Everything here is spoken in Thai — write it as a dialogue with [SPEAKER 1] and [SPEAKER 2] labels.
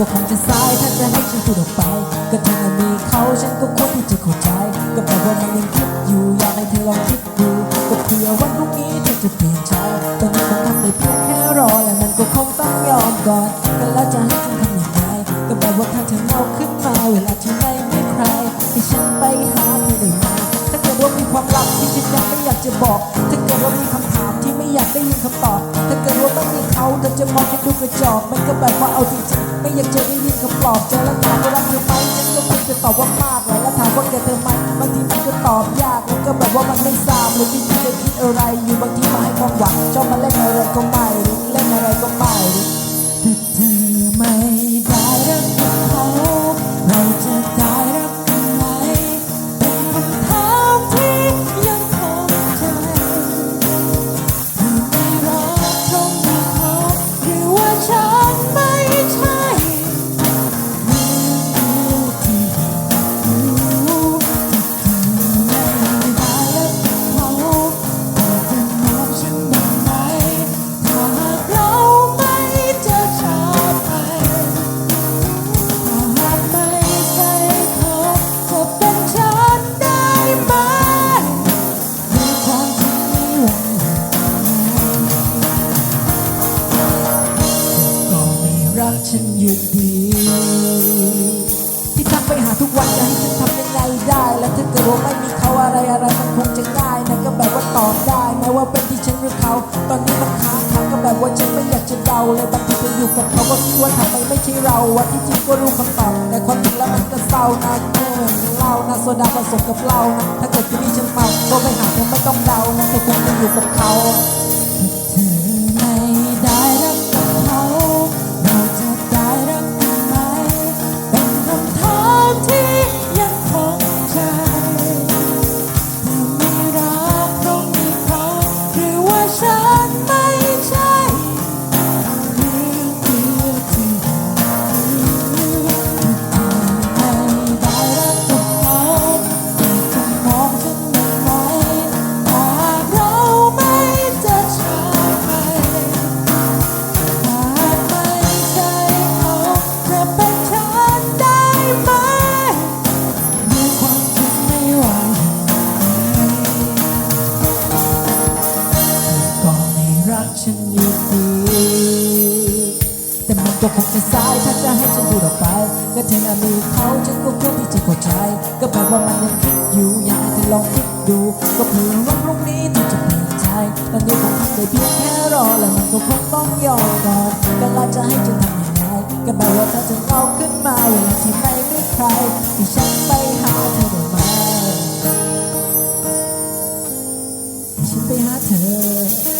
[SPEAKER 1] พูดออกไป ก็เธอนั้นมีเขาฉันก็ควรที่จะเข้าใจ ก็แปลว่ามันยังคิดอยู่อยากให้เธอลองคิดดูก็เผื่อวันพรุ่งนี้เธอจะเปลี่ยนใจตอนนี้คงทำได้เพียงแค่รอและมันก็คงต้องยอมก่อนก็แล้วจะให้ฉันทำยังไงก็แปลว่าถ้าเธอเงาขึ้นมาเวลาที่ไม่มีใครให้ฉันไปหาเธอได้ไหมถ้าเกิดว่ามีความลับที่ฉันยังไม่อยากจะบอก ถ้าเกิดว่ามีคำถามที่ไม่อยากได้ยินคำตอบถ้าเกิดาเธอจะมองแค่ดูกระจอกมันก็แบบว่าเอาจริงๆไม่อยากจะได้ยินคำปลอบเจแล้วถามว่ารักเธอไหมฉันก็คงจะตอบว่ามากเลยแล้วถามว่าแกเธอไหมบางทีมันก็ตอบยากแล้วก็แบบว่ามันไม่ทราบเลยที่เธอคิดอะไรอยู่บางที รักฉันอยู่ดีที่ทักไปหาทุกวันจะให้ฉันทำยังไงได้และถ้าเกิดว่าไม่มีเขาอะไรอะไรมันคงจะง่ายนะก็แบบว่าตอบได้แม้ว่าเป็นที่ฉันหรือเขา ตอนนี้มันค้างคาก็แบบว่าฉันไม่อยากจะเดาเลยบางทีไปอยู่กับเขาก็คิดว่าทำไมไม่ใช่เราวันที่จริงก็รู้คำตอบแต่ความจริงแล้วมันก็เศร้านะเออเหล้านะโซดาผสมกับเหล้านะถ้าเกิดคืนนี้ฉันเมาก็ไปหาเธอไม่ต้องเดานะเธอคงจะอยู่กับเขา ก็คงจะสายถ้าจะให้ฉันพูดออกไป ก็เธอน่ะมีเขาฉันก็ควรที่จะเข้าใจ ก็แปลว่ามันยังคิดอยู่อยากให้เธอลองคิดดู ก็เพื่อวัาพรุ่งนี้เธอจะเปลี่ยนใจตอนนี้คงทำได้เพียงแค่รอและมันก็คงต้องยอมก่อนก็ลาจะให้ฉันทำยังไงก็แปลว่าถ้าจะเอาขึ้นมาเวลาที่ไม่มีใครที่ฉันไปหาเธอได้ไหมฉันไปหาเธอ